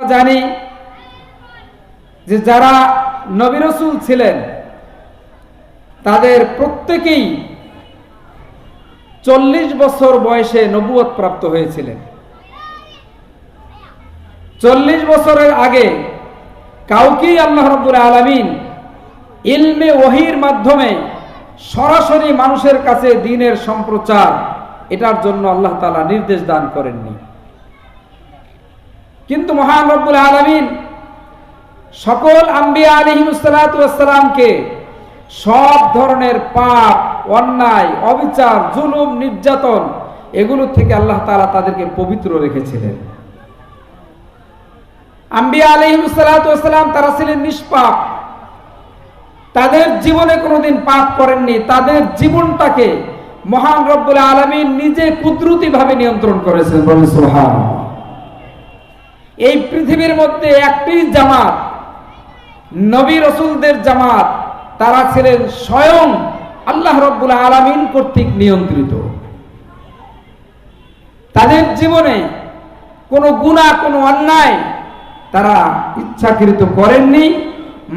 জানি যে যারা নবী রসুল ছিলেন, তাদের প্রত্যেকেই চল্লিশ বছর বয়সে নবুয়ত প্রাপ্ত হয়েছিলেন। চল্লিশ বছরের আগে কাউকেই আল্লাহ রব্বুল আলমিন ইলমে ওহির মাধ্যমে সরাসরি মানুষের কাছে দিনের সম্প্রচার, এটার জন্য আল্লাহ তালা নির্দেশ দান করেননি। কিন্তু মহান রব্বুল আলমিন সকল আম্বিয়া আলিহিমসালামকে সব ধরনের পাপ, অন্যায়, অবিচার, জুলুম, নির্যাতন এগুলো থেকে আল্লাহ তালা তাদেরকে পবিত্র রেখেছিলেন। আম্বিয়া আলিহিমসালাম তারা ছিলেন নিষ্পাপ। তাদের জীবনে কোনোদিন পাপ করেননি, তাদের জীবনটাকে মহান রব্বুল আলমিন নিজে কুদরতি ভাবে নিয়ন্ত্রণ করেছেন বলে সোহান এই পৃথিবীর মধ্যে একটি জামাত, নবী রসুলদের জামাত, তারা ছিলেন স্বয়ং আল্লাহ রব্বুল আলমিন কর্তৃক নিয়ন্ত্রিত। তাদের জীবনে কোনো গুণা, কোনো অন্যায় তারা ইচ্ছাকৃত করেননি।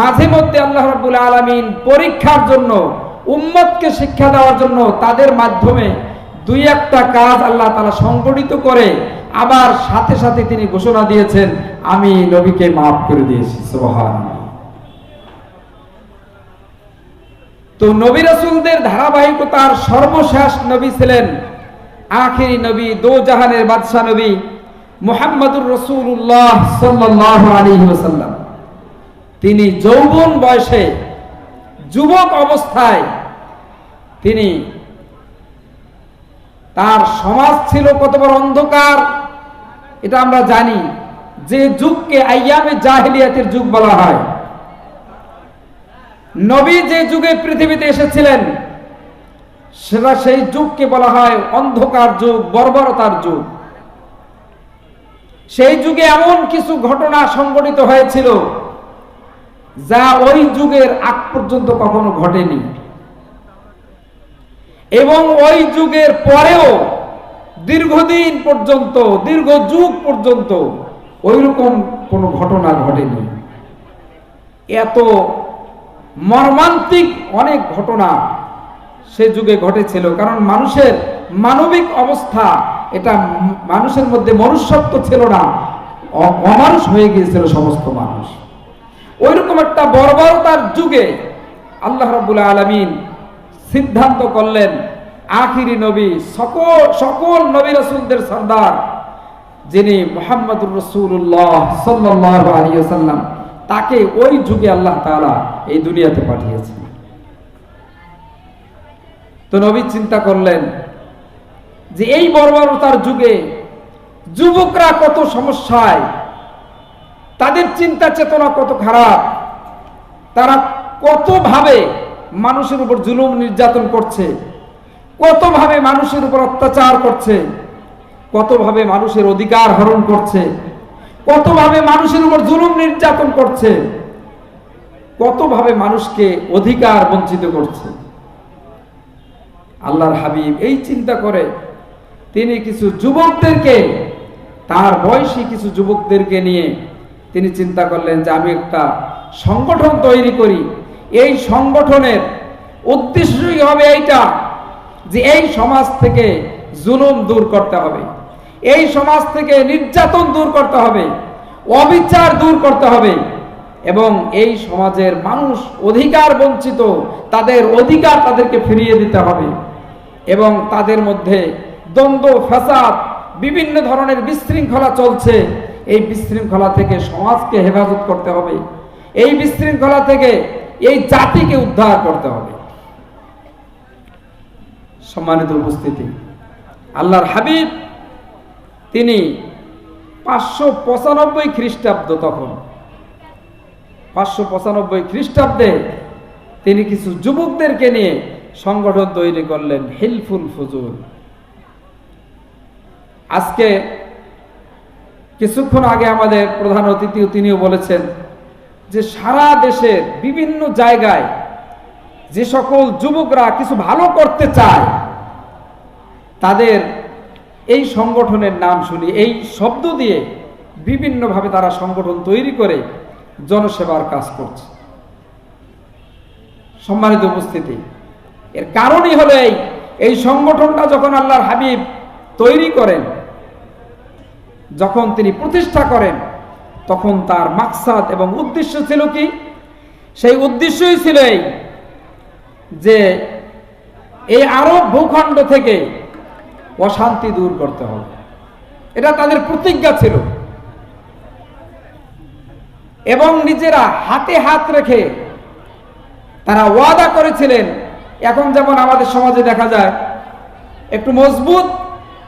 মাঝে মধ্যে আল্লাহ রব্বুল আলমিন পরীক্ষার জন্য, উম্মতকে শিক্ষা দেওয়ার জন্য তাদের মাধ্যমে দুই একটা কাজ আল্লাহ তারা সংগঠিত করে আবার সাথে সাথে তিনি ঘোষণা দিয়েছেন, আমি নবীকে মাফ করে দিয়েছি সোহান তো নবী রসুলদের ধারাবাহিকতার সর্বশেষ নবী ছিলেন আখিরি নবী দো জাহানের বাদশাহ নবী মোহাম্মদুর রসুল্লাহ সাল্লাহ আলী ওসাল্লাম তিনি যৌবন বয়সে যুবক অবস্থায় তিনি তার সমাজ ছিল কত বড় অন্ধকার এটা আমরা জানি যে যুগকে আইয়ামে জাহিলিয়াতের যুগ বলা হয়। নবী যে যুগে পৃথিবীতে এসেছিলেন, সেটা সেই যুগকে বলা হয় অন্ধকার যুগ, বর্বরতার যুগ। সেই যুগে এমন কিছু ঘটনা সংঘটিত হয়েছিল যা ওই যুগের আগ পর্যন্ত কখনো ঘটেনি। এবং ওই যুগের পরেও দীর্ঘদিন পর্যন্ত, দীর্ঘ যুগ পর্যন্ত ওই রকম কোনো ঘটনা ঘটেনি। এত মর্মান্তিক অনেক ঘটনা সে যুগে ঘটেছিল, কারণ মানুষের মানবিক অবস্থা, এটা মানুষের মধ্যে মনুষ্যত্ব ছিল না অমানুষ হয়ে গিয়েছিল সমস্ত মানুষ। ওই রকম একটা বর্বরতার যুগে আল্লাহ রাবুল আলমিন সিদ্ধান্ত করলেন আখিরি নবী, সকল সকল নবী রসুলদের সর্দার, যিনি মোহাম্মদুর রসুল্লাহ সাল্লাম তাকে ওই যুগে আল্লাহ তালা এই দুনিয়াতে পাঠিয়েছেন। তো নবী চিন্তা করলেন যে এই বর্বরতার যুগে যুবকরা কত সমস্যায়, তাদের চিন্তা চেতনা কত খারাপ, তারা কতভাবে মানুষের উপর জুলুম নির্যাতন করছে কতভাবে মানুষের উপর অত্যাচার করছে, কতভাবে মানুষের অধিকার হরণ করছে, কতভাবে মানুষের উপর জুলুম নির্যাতন করছে, কতভাবে মানুষকে অধিকার বঞ্চিত করছে। আল্লাহর হাবিব এই চিন্তা করে, তিনি কিছু যুবকদেরকে, তার বয়সী কিছু যুবকদেরকে নিয়ে তিনি চিন্তা করলেন যে আমি একটা সংগঠন তৈরি করি। এই সংগঠনের উদ্দেশ্যই হবে এইটা? যে এই সমাজ থেকে জুলুম দূর করতে হবে। এই সমাজ থেকে নির্যাতন দূর করতে হবে, অবিচার দূর করতে হবে এবং এই সমাজের মানুষ অধিকার বঞ্চিত, তাদের অধিকার তাদেরকে ফিরিয়ে দিতে হবে এবং তাদের মধ্যে দ্বন্দ্ব, ফ্যাসাদ, বিভিন্ন ধরনের বিশৃঙ্খলা চলছে। এই বিশৃঙ্খলা থেকে সমাজকে হেফাজত করতে হবে। এই বিশৃঙ্খলা থেকে এই জাতিকে উদ্ধার করতে হবে। সম্মানিত উপস্থিতি। আল্লাহর হাবিব তিনি পাঁচশো পঁচানব্বই খ্রিস্টাব্দ তখন, পাঁচশো পঁচানব্বই খ্রিস্টাব্দে তিনি কিছু যুবকদেরকে নিয়ে সংগঠন তৈরি করলেন হিলফুল ফজুল। আজকে কিছুক্ষণ আগে আমাদের প্রধান অতিথিও তিনিও বলেছেন যে সারা দেশের বিভিন্ন জায়গায় যে সকল যুবকরা কিছু ভালো করতে চায় তাদের এই সংগঠনের নাম শুনি, এই শব্দ দিয়ে বিভিন্নভাবে তারা সংগঠন তৈরি করে জনসেবার কাজ করছে। সম্মানিত উপস্থিতি, এর কারণই হলো এই এই সংগঠনটা যখন আল্লাহর হাবিব তৈরি করেন, যখন তিনি প্রতিষ্ঠা করেন, তখন তার মাকসাদ এবং উদ্দেশ্য ছিল কি? সেই উদ্দেশ্যই ছিল এই যে, এই আরব ভূখণ্ড থেকে অশান্তি দূর করতে হবে। এটা তাদের প্রতিজ্ঞা ছিল। এবং নিজেরা হাতে হাত রেখে তারা ওয়াদা করেছিলেন, এখন যেমন আমাদের সমাজে দেখা যায়, একটু মজবুত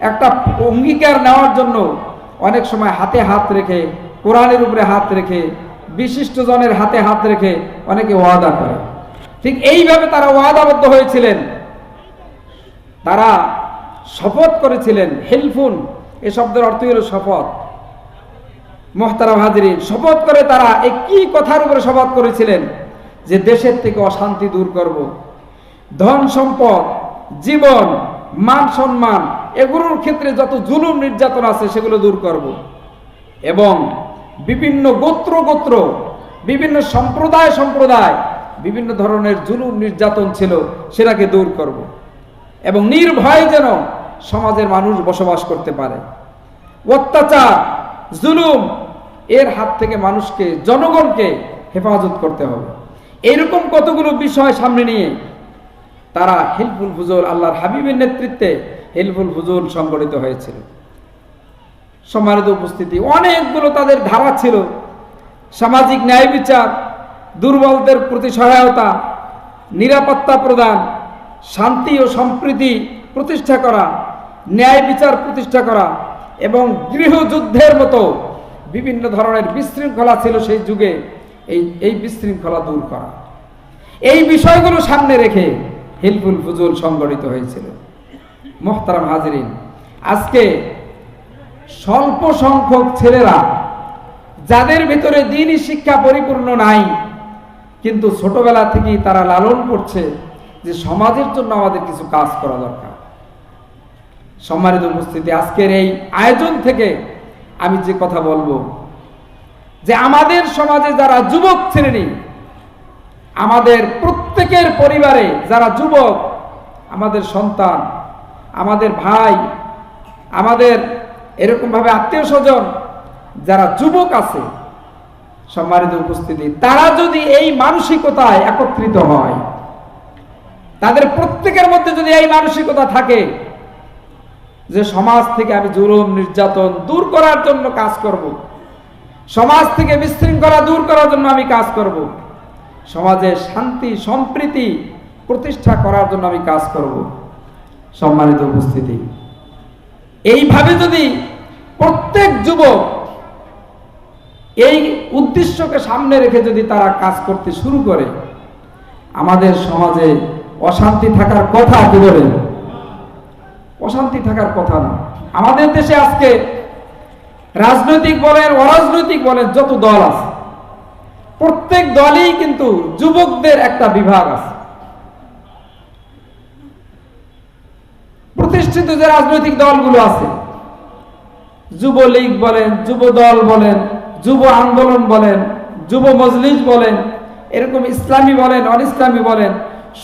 একটা অঙ্গীকার নেওয়ার জন্য অনেক সময় হাতে হাত রেখে, কোরআনের উপরে হাত রেখে বিশিষ্ট জনের হাতে হাত রেখে অনেকে ওয়াদা করে। ঠিক এইভাবে তারা ওয়াদাবদ্ধ হয়েছিলেন। তারা শপথ করেছিলেন, হেলফুন, এ শব্দের অর্থ হল শপথ। মোহতারাম হাজিরিন, শপথ করে তারা একই কথার উপরে শপথ করেছিলেন যে দেশের থেকে অশান্তি দূর করব। ধন সম্পদ, জীবন, মান সম্মান, এগুলোর ক্ষেত্রে যত জুলুম নির্যাতন আছে সেগুলো দূর করব। এবং বিভিন্ন গোত্র গোত্র, বিভিন্ন সম্প্রদায় সম্প্রদায়, বিভিন্ন ধরনের জুলুম নির্যাতন ছিল, সেটাকে দূর করব। এবং নির্ভয় যেন সমাজের মানুষ বসবাস করতে পারে। অত্যাচার, জুলুম, এর হাত থেকে মানুষকে, জনগণকে হেফাজত করতে হবে। এরকম কতগুলো বিষয় সামনে নিয়ে তারা হেলফুল ফুজুল আল্লাহর হাবিবের নেতৃত্বে হেলফুল ফুজুল সংগঠিত হয়েছিল। সম্মানিত উপস্থিতি, অনেকগুলো তাদের ধারা ছিল। সামাজিক ন্যায় বিচার, দুর্বলদের প্রতি সহায়তা, নিরাপত্তা প্রদান, শান্তি ও সম্প্রীতি প্রতিষ্ঠা করা ন্যায় বিচার প্রতিষ্ঠা করা এবং গৃহযুদ্ধের মতো বিভিন্ন ধরনের বিশৃঙ্খলা ছিল সেই যুগে এই এই বিশৃঙ্খলা দূর করা। এই বিষয়গুলো সামনে রেখে হিলফুল ফুজুল সংগঠিত হয়েছিল। মোহতারাম হাজরিন, আজকে স্বল্প সংখ্যক ছেলেরা যাদের ভিতরে দিনই শিক্ষা পরিপূর্ণ নাই, কিন্তু ছোটবেলা থেকেই তারা লালন করছে যে সমাজের জন্য আমাদের কিছু কাজ করা দরকার। সম্মানিত উপস্থিতি, আজকের এই আয়োজন থেকে আমি যে কথা বলব, যে আমাদের সমাজে যারা যুবক শ্রেণি, আমাদের প্রত্যেকের পরিবারে যারা যুবক, আমাদের সন্তান, আমাদের ভাই, আমাদের এরকমভাবে আত্মীয় স্বজন যারা যুবক আছে, সম্মানিত উপস্থিতি, তারা যদি এই মানসিকতায় একত্রিত হয়, তাদের প্রত্যেকের মধ্যে যদি এই মানসিকতা থাকে যে সমাজ থেকে আমি জুলুম, নির্যাতন দূর করার জন্য কাজ করব। সমাজ থেকে বিশৃঙ্খলা দূর করার জন্য আমি কাজ করব। সমাজে শান্তি, সম্প্রীতি প্রতিষ্ঠা করার জন্য আমি কাজ করব সম্মানিত উপস্থিতি, এইভাবে যদি প্রত্যেক যুবক এই উদ্দেশ্যকে সামনে রেখে যদি তারা কাজ করতে শুরু করে, আমাদের সমাজে অশান্তি থাকার কথা কি বলেন অশান্তি থাকার কথা না। আমাদের দেশে আজকে রাজনৈতিক বলেন, অরাজনৈতিক বলেন যত দল আছে, প্রত্যেক দলই কিন্তু যুবকদের একটা বিভাগ আছে। প্রতিষ্ঠিত যে রাজনৈতিক দলগুলো আছে, যুবলীগ বলেন যুব দল বলেন, যুব আন্দোলন বলেন, যুব মজলিস বলেন, এরকম ইসলামী বলেন অন ইসলামী বলেন,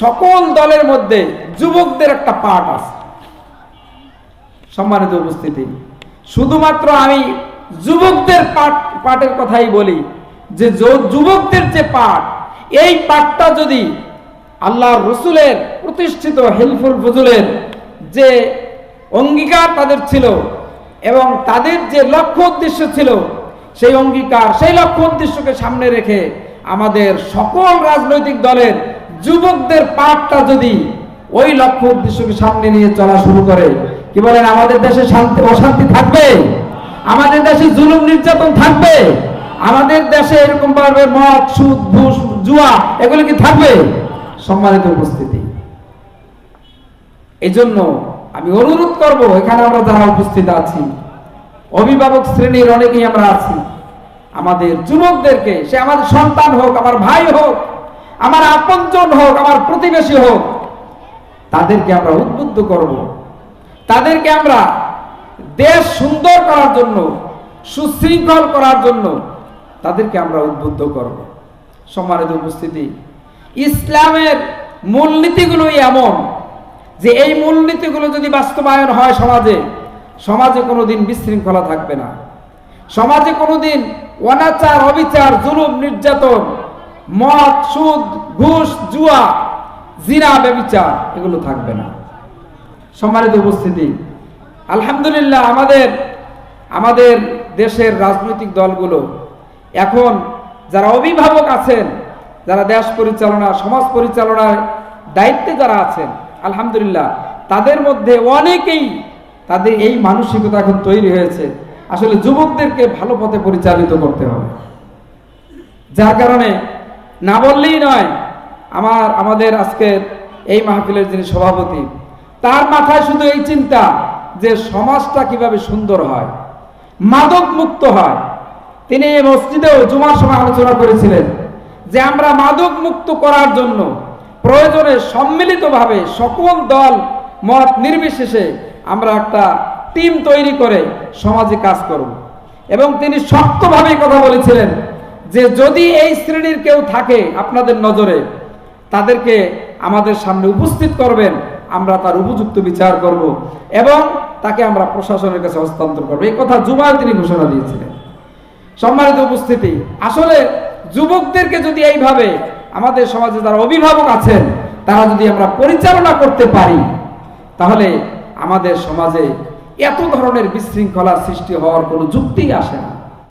সকল দলের মধ্যে যুবকদের একটা পার্ট আছে। সম্মানিত উপস্থিতি। শুধুমাত্র আমি যুবকদের পাঠ, পাঠের কথাই বলি যে যুবকদের যে পাঠ, এই পাঠটা যদি আল্লাহ রসুলের প্রতিষ্ঠিত হেলফুল ফজুলের যে অঙ্গীকার তাদের ছিল এবং তাদের যে লক্ষ্য উদ্দেশ্য ছিল, সেই অঙ্গীকার, সেই লক্ষ্য উদ্দেশ্যকে সামনে রেখে আমাদের সকল রাজনৈতিক দলের যুবকদের পাঠটা যদি ওই লক্ষ্য উদ্দেশ্যকে সামনে নিয়ে চলা শুরু করে কি বলেন, আমাদের দেশে শান্তি, অশান্তি থাকবে? আমাদের দেশে জুলুম নির্যাতন থাকবে? আমাদের দেশে এরকম ভাবে মদ, সুদ, ঘুষ, জুয়া, এগুলো কি থাকবে? সম্মানিত উপস্থিতি। এই জন্য আমি অনুরোধ করব, এখানে আমরা যারা উপস্থিত আছি, অভিভাবক শ্রেণির অনেকেই আমরা আছি, আমাদের যুবকদেরকে, সে আমাদের সন্তান হোক, আমার ভাই হোক, আমার আপনজন হোক, আমার প্রতিবেশী হোক, তাদেরকে আমরা উদ্বুদ্ধ করব। তাদেরকে আমরা দেশ সুন্দর করার জন্য, সুশৃঙ্খল করার জন্য তাদেরকে আমরা উদ্বুদ্ধ করব। সম্মানিত উপস্থিতি, ইসলামের মূলনীতিগুলোই এমন যে এই মূলনীতিগুলো যদি বাস্তবায়ন হয় সমাজে সমাজে কোনোদিন বিশৃঙ্খলা থাকবে না। সমাজে কোনোদিন অনাচার, অবিচার, জুলুম, নির্যাতন, মদ, সুদ, ঘুষ, জুয়া, জিনা বেবিচার এগুলো থাকবে না। সম্মানিত উপস্থিতি। আলহামদুলিল্লাহ, আমাদের আমাদের দেশের রাজনৈতিক দলগুলো এখন যারা অভিভাবক আছেন, যারা দেশ পরিচালনা, সমাজ পরিচালনার দায়িত্বে যারা আছেন, আলহামদুলিল্লাহ, তাদের মধ্যে অনেকেই তাদের এই মানসিকতা এখন তৈরি হয়েছে। আসলে যুবকদেরকে ভালো পথে পরিচালিত করতে হবে। যার কারণে না বললেই নয়, আমার, আমাদের আজকের এই মাহফিলের যিনি সভাপতি তার মাথায় শুধু এই চিন্তা যে সমাজটা কীভাবে সুন্দর হয় মাদক মুক্ত হয়। তিনি এই মসজিদেও জুমার সময় আলোচনা করেছিলেন যে আমরা মাদক মুক্ত করার জন্য প্রয়োজনে সম্মিলিতভাবে সকল দল, মত নির্বিশেষে আমরা একটা টিম তৈরি করে সমাজে কাজ করব। এবং তিনি শক্তভাবে কথা বলেছিলেন যে যদি এই শ্রেণির কেউ থাকে আপনাদের নজরে, তাদেরকে আমাদের সামনে উপস্থিত করবেন। আমরা তার উপযুক্ত বিচার করব এবং তাকে আমরা প্রশাসনের কাছে হস্তান্তর করব। এই কথা জুমায় তিনি ঘোষণা দিয়েছিলেন। সম্মানিত উপস্থিতি, আসলে যুবকদেরকে যদি এইভাবে আমাদের সমাজে যারা অভিভাবক আছেন, তারা যদি আমরা পরিচালনা করতে পারি, তাহলে আমাদের সমাজে এত ধরনের বিশৃঙ্খলা সৃষ্টি হওয়ার কোনো যুক্তি আসে না।